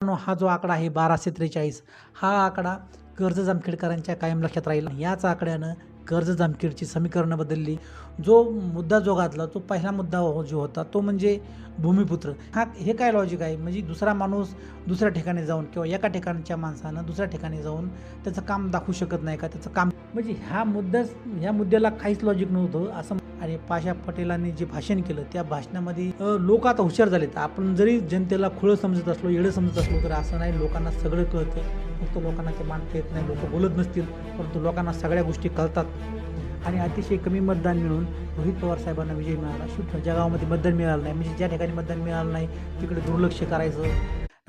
हा जो आकडा आहे बाराशे त्रेचाळीस हा आकडा कर्ज जामखेडकरांच्या कायम लक्षात राहील याच आकड्यानं कर्ज जामखेडची समीकरणं बदलली. जो मुद्दा जो घातला तो पहिला मुद्दा हो- जो होता तो म्हणजे भूमिपुत्र. हा हे काय लॉजिक आहे? म्हणजे दुसरा माणूस दुसऱ्या ठिकाणी जाऊन किंवा एका ठिकाणच्या माणसानं दुसऱ्या ठिकाणी जाऊन त्याचं काम दाखवू शकत नाही का? त्याचं काम म्हणजे ह्या मुद्द्याच ह्या मुद्द्याला काहीच लॉजिक नव्हतं असं आणि पाशा पटेलांनी जे भाषण केलं त्या भाषणामध्ये लोक आता हुशार झालेत. आपण जरी जनतेला खुळं समजत असलो येडं समजत असलो तर असं नाही. लोकांना सगळं कळतं. फक्त लोकांना ते मानता येत नाही लोक बोलत नसतील परंतु लोकांना सगळ्या गोष्टी कळतात. आणि अतिशय कमी मतदान मिळून रोहित पवार साहेबांना विजय मिळाला. शुद्ध ज्या गावामध्ये मतदान मिळालं नाही. म्हणजे ज्या ठिकाणी मतदान मिळालं नाही तिकडे दुर्लक्ष करायचं.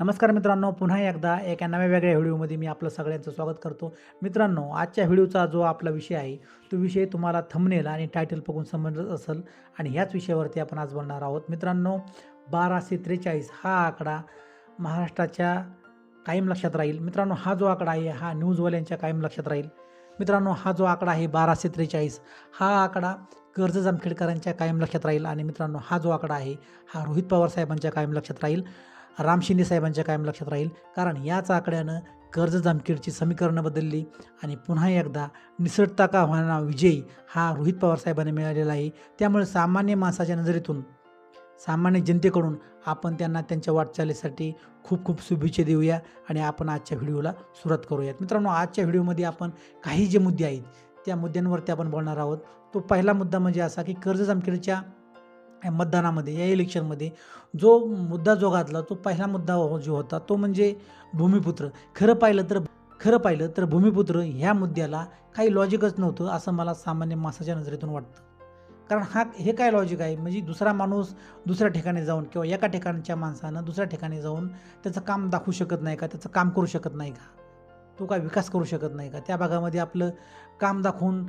नमस्कार मित्रांनो पुन्हा एकदा एका नव्या वेगळ्या व्हिडिओमध्ये मी आपलं सगळ्यांचं स्वागत करतो. मित्रांनो आजच्या व्हिडिओचा जो आपला विषय आहे तो विषय तुम्हाला थंबनेल आणि टायटल बघून समजत असेल आणि ह्याच विषयावरती आपण आज बोलणार आहोत. मित्रांनो बाराशे त्रेचाळीस हा आकडा महाराष्ट्राच्या कायम लक्षात राहील. मित्रांनो हा जो आकडा आहे हा न्यूजवाल्यांच्या कायम लक्षात राहील. मित्रांनो हा जो आकडा आहे बाराशे त्रेचाळीस हा आकडा कर्ज जामखेडकरांच्या कायम लक्षात राहील आणि मित्रांनो हा जो आकडा आहे हा रोहित पवार साहेबांच्या कायम लक्षात राहील राम शिंदे साहेबांच्या कायम लक्षात राहील. कारण याच आकड्यानं कर्ज जामखेडची समीकरणं बदलली आणि पुन्हा एकदा निसटता का होणारा विजय हा रोहित पवार साहेबांना मिळालेला आहे. त्यामुळे सामान्य माणसाच्या नजरेतून सामान्य जनतेकडून आपण त्यांना त्यांच्या वाटचालीसाठी खूप खूप शुभेच्छा देऊया आणि आपण आजच्या व्हिडिओला सुरुवात करूयात. मित्रांनो आजच्या व्हिडिओमध्ये आपण काही जे मुद्दे आहेत त्या मुद्द्यांवरती आपण बोलणार आहोत. तो पहिला मुद्दा म्हणजे असा की कर्ज जामखेडच्या मतदानामध्ये या इलेक्शनमध्ये जो मुद्दा जो घातला तो पहिला मुद्दा हो जो होता तो म्हणजे भूमिपुत्र. खरं पाहिलं तर खरं पाहिलं तर भूमिपुत्र ह्या मुद्द्याला काही लॉजिकच नव्हतं असं मला सामान्य माणसाच्या नजरेतून वाटतं. कारण हा हे काय लॉजिक आहे? म्हणजे दुसरा माणूस दुसऱ्या ठिकाणी जाऊन किंवा एका ठिकाणच्या माणसानं दुसऱ्या ठिकाणी जाऊन त्याचं काम दाखवू शकत नाही का? त्याचं काम करू शकत नाही का? तो काय विकास करू शकत नाही का? त्या भागामध्ये आपलं काम दाखवून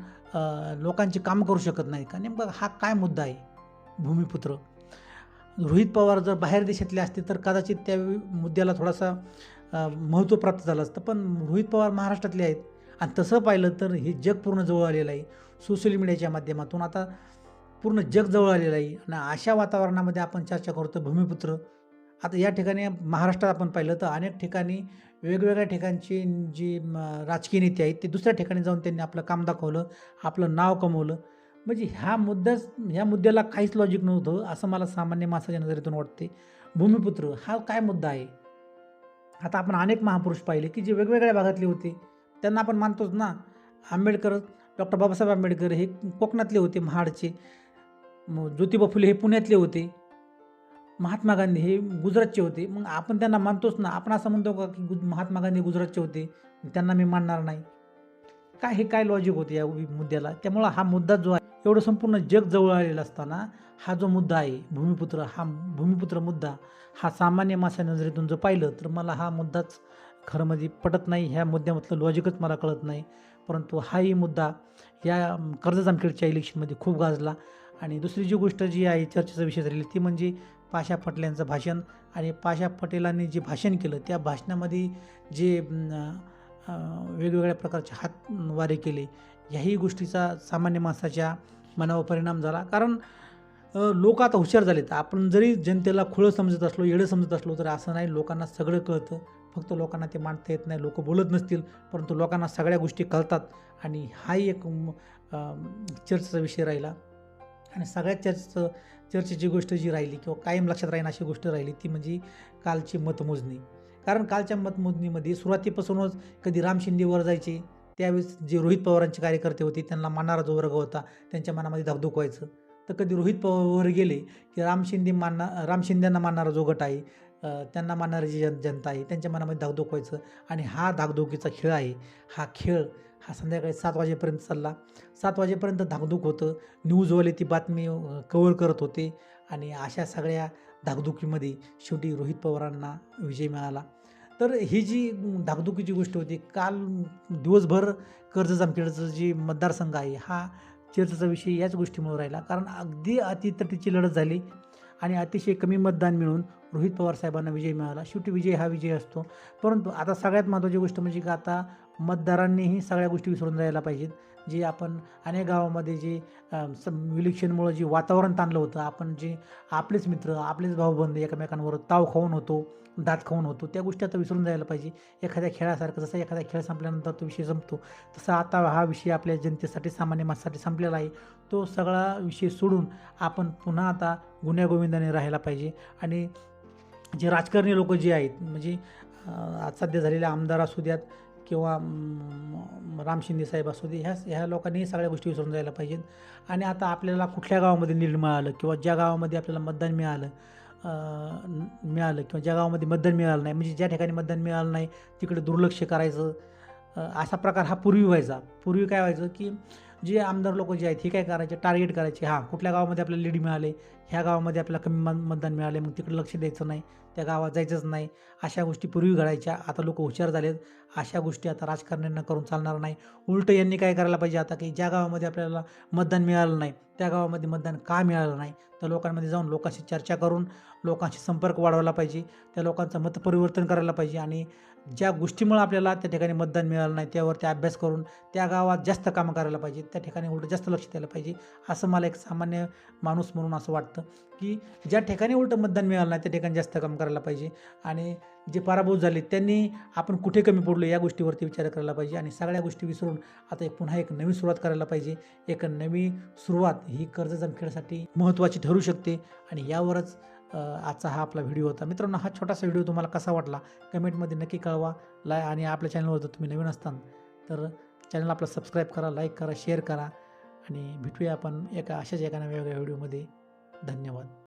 लोकांची कामं करू शकत नाही का? नेमकं हा काय मुद्दा आहे? भूमिपुत्र. रोहित पवार जर बाहेर देशातले असते तर कदाचित त्या मुद्द्याला थोडासा महत्त्व प्राप्त झालं असतं. पण रोहित पवार महाराष्ट्रातले आहेत. आणि तसं पाहिलं तर हे जग पूर्ण जवळ आलेलं आहे. सोशल मीडियाच्या माध्यमातून. आता पूर्ण जग जवळ आलेलं आहे. आणि अशा वातावरणामध्ये आपण चर्चा करतो भूमिपुत्र. आता या ठिकाणी महाराष्ट्रात आपण पाहिलं तर अनेक ठिकाणी वेगवेगळ्या ठिकाणची जी म, राजकीय नेते आहेत ते दुसऱ्या ठिकाणी जाऊन त्यांनी आपलं काम दाखवलं आपलं नाव कमवलं. म्हणजे ह्या मुद्द्याच ह्या मुद्द्याला काहीच लॉजिक नव्हतं असं मला सामान्य माणसाच्या नजरेतून वाटते. भूमिपुत्र हा काय मुद्दा आहे? आता आपण अनेक महापुरुष पाहिले की जे वेगवेगळ्या भागातले होते. त्यांना आपण मानतोच ना आंबेडकर डॉक्टर बाबासाहेब आंबेडकर हे कोकणातले होते महाडचे. ज्योतिबा फुले हे पुण्यातले होते. महात्मा गांधी हे गुजरातचे होते. मग आपण त्यांना मानतोच ना. आपण असं म्हणतो का की गुज महात्मा गांधी गुजरातचे होते. त्यांना मी मानणार नाही. काय हे काय लॉजिक होते या मुद्द्याला? त्यामुळं हा मुद्दा जो आहे एवढं संपूर्ण जग जवळ आलेला असताना हा जो मुद्दा आहे भूमिपुत्र हा भूमिपुत्र मुद्दा हा सामान्य माणसा नजरेतून जर पाहिलं तर मला हा मुद्दाच खरं म्हणजे पटत नाही. ह्या मुद्द्यामधलं लॉजिकच मला कळत नाही. परंतु हाही मुद्दा या कर्ज जामखेडच्या इलेक्शनमध्ये खूप गाजला. आणि दुसरी जी गोष्ट जी आहे चर्चेचा विषय झालेली ती म्हणजे पाशा पटेलांचं भाषण. आणि पाशा पटेलांनी जे भाषण केलं त्या भाषणामध्ये जे वेगवेगळ्या प्रकारचे हात वारे केले ह्याही गोष्टीचा सामान्य माणसाच्या मनावर परिणाम झाला. कारण लोक आता हुशार झालेत. आपण जरी जनतेला खुळं समजत असलो येडं समजत असलो तर असं नाही लोकांना सगळं कळतं. फक्त लोकांना ते मांडता येत नाही लोक बोलत नसतील. परंतु लोकांना सगळ्या गोष्टी कळतात. आणि हाही एक चर्चेचा विषय राहिला. आणि सगळ्यात चर्चेचं चर्चेची गोष्ट जी राहिली किंवा कायम लक्षात राहीन अशी गोष्ट राहिली ती म्हणजे कालची मतमोजणी. कारण कालच्या मतमोजणीमध्ये सुरुवातीपासूनच कधी राम शिंदेवर जायचे त्यावेळेस जे रोहित पवारांचे कार्यकर्ते होते त्यांना मानणारा जो वर्ग होता त्यांच्या मनामध्ये धाकधूक व्हायचं. तर कधी रोहित पवारवर गेले की राम शिंदे मानना राम शिंदेंना मानणारा जो गट आहे त्यांना मानणारी जी जन जनता आहे त्यांच्या मनामध्ये धाकधूक व्हायचं. आणि हा धाकधुकीचा खेळ आहे. हा खेळ हा संध्याकाळी सात वाजेपर्यंत चालला. सात वाजेपर्यंत धाकधूक होतं. न्यूजवाले ती बातमी कवर करत होते आणि अशा सगळ्या धाकधुकीमध्ये शेवटी रोहित पवारांना विजय मिळाला. तर ही जी धाकधुकीची गोष्ट होती काल दिवसभर कर्ज जामखेडचं जे मतदारसंघ आहे हा चर्चेचा विषय याच गोष्टीमुळे राहिला. कारण अगदी अतितटीची लढत झाली आणि अतिशय कमी मतदान मिळून रोहित पवार साहेबांना विजय मिळाला. शेवटी विजय हा विजय असतो. परंतु आता सगळ्यात महत्त्वाची गोष्ट म्हणजे की आता मतदारांनीही सगळ्या गोष्टी विसरून जायला पाहिजेत. जे आपण अनेक गावामध्ये जे सम इलेक्शनमुळं जे वातावरण ताणलं होतं आपण जे आपलेच मित्र आपलेच भाऊबंद एकमेकांवर ताव खाऊन होतो दात खाऊन होतो त्या गोष्टी आता विसरून जायला पाहिजे. एखाद्या खेळासारखं जसं एखादा खेळ संपल्यानंतर तो विषय संपतो तसा आता हा विषय आपल्या जनतेसाठी सामान्य माणसासाठी संपलेला आहे. तो सगळा विषय सोडून आपण पुन्हा आता गुन्ह्यागोविंदाने राहायला पाहिजे. आणि जे राजकारणी लोक जे आहेत म्हणजे आज सध्या झालेले आमदार असू द्यात किंवा राम शिंदे साहेब असू दे ह्या ह्या लोकांनी सगळ्या गोष्टी विसरून जायला पाहिजेत. आणि आता आपल्याला कुठल्या गावामध्ये नीड मिळालं किंवा ज्या गावामध्ये आपल्याला मतदान मिळालं मिळालं किंवा ज्या गावामध्ये मतदान मिळालं नाही म्हणजे ज्या ठिकाणी मतदान मिळालं नाही तिकडे दुर्लक्ष करायचं असा प्रकार हा पूर्वी व्हायचा. पूर्वी काय व्हायचं की जे आमदार लोक जे आहेत हे काय करायचे? टार्गेट करायचे. हां कुठल्या गावामध्ये आपल्याला लीड मिळाले? ह्या गावामध्ये आपल्याला कमी मत- मतदान मिळाले. मग तिकडे लक्ष द्यायचं नाही. त्या गावात जायचंच नाही. अशा गोष्टी पूर्वी घडायच्या. आता लोक हुशार झालेत. अशा गोष्टी आता राजकारण्यांना करून चालणार नाही. उलटं यांनी काय करायला पाहिजे आता की ज्या गावामध्ये आपल्याला मतदान मिळालं नाही त्या गावामध्ये मतदान का मिळालं नाही? तर लोकांमध्ये जाऊन लोकांशी चर्चा करून लोकांशी संपर्क वाढवला पाहिजे. त्या लोकांचं मतपरिवर्तन करायला पाहिजे. आणि ज्या गोष्टीमुळे आपल्याला त्या ठिकाणी मतदान मिळालं नाही त्यावरती अभ्यास करून त्या गावात जास्त कामं करायला पाहिजे त्या ठिकाणी उलटं जास्त लक्ष द्यायला पाहिजे असं मला एक सामान्य माणूस म्हणून असं वाटतं की ज्या ठिकाणी उलटं मतदान मिळालं नाही त्या ठिकाणी जास्त काम करायला पाहिजे आणि जे पराभूत झाले त्यांनी आपण कुठे कमी पडलो या गोष्टीवरती विचार करायला पाहिजे आणि सगळ्या गोष्टी विसरून आता एक पुन्हा एक नवी सुरुवात करायला पाहिजे एक नवी सुरुवात ही कर्ज जमखेडसाठी महत्त्वाची ठरू शकते आणि यावरच आजचा हा आपला व्हिडिओ होता. मित्रांनो हा छोटासा व्हिडिओ तुम्हाला कसा वाटला? कमेंटमध्ये नक्की कळवा. लाय आणि आपल्या चॅनलवर जर तुम्ही नवीन असताल तर चॅनल आपला सबस्क्राईब करा लाईक करा शेअर करा. आणि भेटूया आपण एका अशाच एका नव्या वेगळ्या व्हिडिओमध्ये. धन्यवाद.